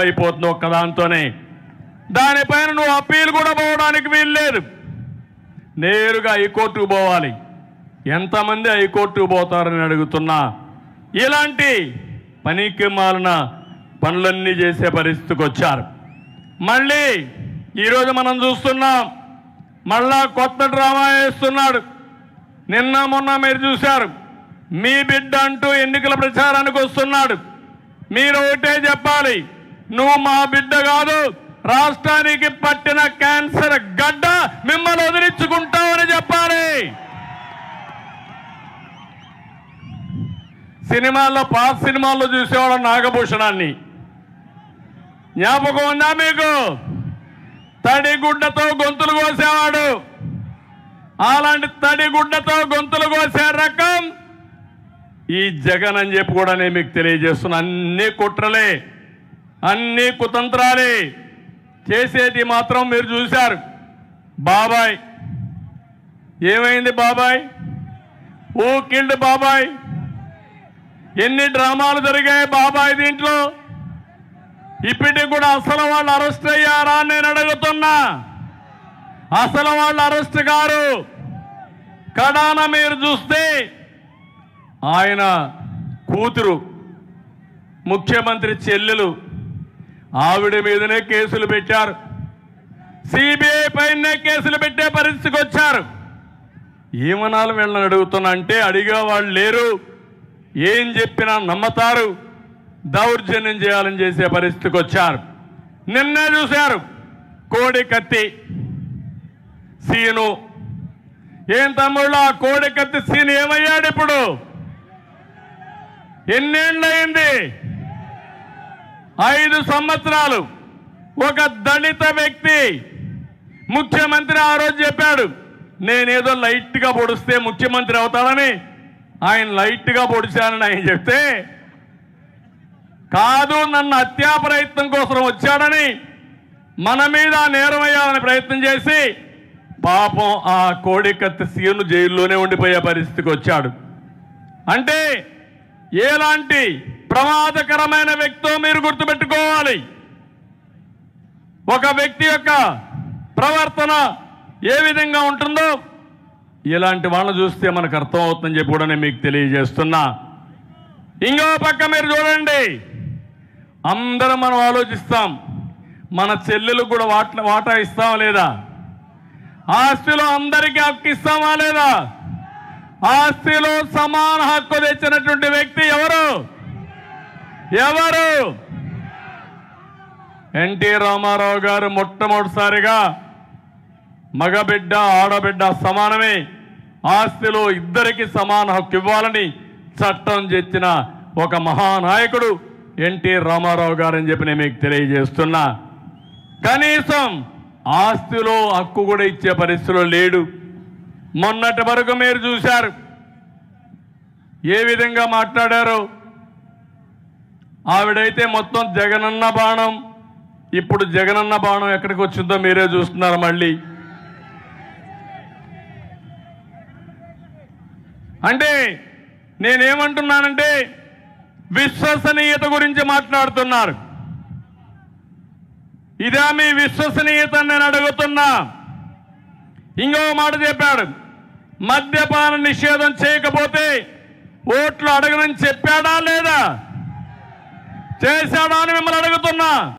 అయిపోతుంది ఒక్కదాంతోనే దానిపైన నువ్వు అప్పీల్ కూడా పోవడానికి వీల్లేదు. నేరుగా హైకోర్టుకు పోవాలి. ఎంతమంది హైకోర్టుకు పోతారని అడుగుతున్నా. ఇలాంటి పనికి మాలిన పనులన్నీ చేసే పరిస్థితికి వచ్చారు. మళ్ళీ ఈరోజు మనం చూస్తున్నాం. మళ్ళా కొత్త డ్రామా వేస్తున్నాడు. నిన్న మొన్న మీరు చూశారు. మీ బిడ్డ అంటూ ఎన్నికల ప్రచారానికి వస్తున్నాడు. మీరు ఒకటే చెప్పాలి. నువ్వు మా బిడ్డ కాదు. రాష్ట్రానికి పట్టిన క్యాన్సర్ గడ్డ మిమ్మల్ని వదిలించుకుంటామని చెప్పాలి. సినిమాల్లో పాత సినిమాల్లో చూసేవాడు నాగభూషణాన్ని. జ్ఞాపకం ఉందా మీకు? తడి గుడ్డతో గొంతులు కోసేవాడు. అలాంటి తడి గుడ్డతో గొంతులు కోసే రకం ఈ జగన్ అని చెప్పి కూడా నేను మీకు తెలియజేస్తున్నా. అన్ని కుట్రలే. అన్ని కుతంత్రాలే చేసేది మాత్రం మీరు చూశారు. బాబాయ్ ఏమైంది బాబాయ్? ఓ కిల్డ్ బాబాయ్? ఎన్ని డ్రామాలు జరిగాయి బాబాయ్ దీంట్లో? ఇప్పటికి కూడా అసలు వాళ్ళు అరెస్ట్ అయ్యారా అని నేను అడుగుతున్నా. అసలు వాళ్ళు అరెస్ట్ గారు కడాన మీరు చూస్తే ఆయన కూతురు ముఖ్యమంత్రి చెల్లెలు ఆవిడ మీదనే కేసులు పెట్టారు. సిబిఐ పైనే కేసులు పెట్టే పరిస్థితికి వచ్చారు. ఏమనాలు వీళ్ళని అడుగుతున్నా అంటే అడిగే వాళ్ళు లేరు. ఏం చెప్పినా నమ్మతారు. దౌర్జన్యం చేయాలని చేసే పరిస్థితికి వచ్చారు. నిన్నే చూశారు. కోడి కత్తి సీను. ఏం తమ్ముళ్ళు ఆ కోడి కత్తి సీన్ ఏమయ్యాడు ఇప్పుడు? ఎన్నేళ్ళయింది? ఐదు సంవత్సరాలు ఒక దళిత వ్యక్తి ముఖ్యమంత్రి ఆ రోజు చెప్పాడు నేనేదో లైట్గా పొడిస్తే ముఖ్యమంత్రి అవుతాడని. ఆయన లైట్గా పొడిచానని ఆయన చెప్తే కాదు నన్ను హత్యా ప్రయత్నం కోసం వచ్చాడని మన మీద నేరం ప్రయత్నం చేసి పాపం ఆ కోడికత్తి సీను జైల్లోనే ఉండిపోయే పరిస్థితికి వచ్చాడు. అంటే ఎలాంటి ప్రమాదకరమైన వ్యక్తో మీరు గుర్తుపెట్టుకోవాలి. ఒక వ్యక్తి యొక్క ప్రవర్తన ఏ విధంగా ఉంటుందో ఇలాంటి వాళ్ళని చూస్తే మనకు అర్థం అవుతుందని చెప్పి కూడా నేను మీకు తెలియజేస్తున్నా. ఇంకో పక్క మీరు చూడండి. అందరం మనం ఆలోచిస్తాం. మన చెల్లెలకు కూడా వాట వాటా ఇస్తామా లేదా? ఆస్తిలో అందరికీ హక్కు ఇస్తామా లేదా? ఆస్తిలో సమాన హక్కు తెచ్చినటువంటి వ్యక్తి ఎవరు? ఎవరు? ఎన్టీ రామారావు గారు మొట్టమొదటిసారిగా మగబిడ్డ ఆడబిడ్డ సమానమే. ఆస్తిలో ఇద్దరికి సమాన హక్కు ఇవ్వాలని చట్టం తెచ్చిన ఒక మహానాయకుడు ఎన్టీ రామారావు గారని చెప్పి నేను మీకు తెలియజేస్తున్నా. కనీసం ఆస్తిలో హక్కు కూడా ఇచ్చే పరిస్థితిలో లేడు. మొన్నటి వరకు మీరు చూశారు. ఏ విధంగా మాట్లాడారో? ఆవిడైతే మొత్తం జగనన్న బాణం. ఇప్పుడు జగనన్న బాణం ఎక్కడికి వచ్చిందో మీరే చూస్తున్నారు మళ్ళీ. అంటే నేనేమంటున్నానంటే విశ్వసనీయత గురించి మాట్లాడుతున్నారు. ఇదే మీ విశ్వసనీయత నేను అడుగుతున్నా. ఇంకో మాట చెప్పాడు. మద్యపాన నిషేధం చేయకపోతే ఓట్లు అడగనని చెప్పాడా లేదా? చేశాడా అని మిమ్మల్ని అడుగుతున్నా.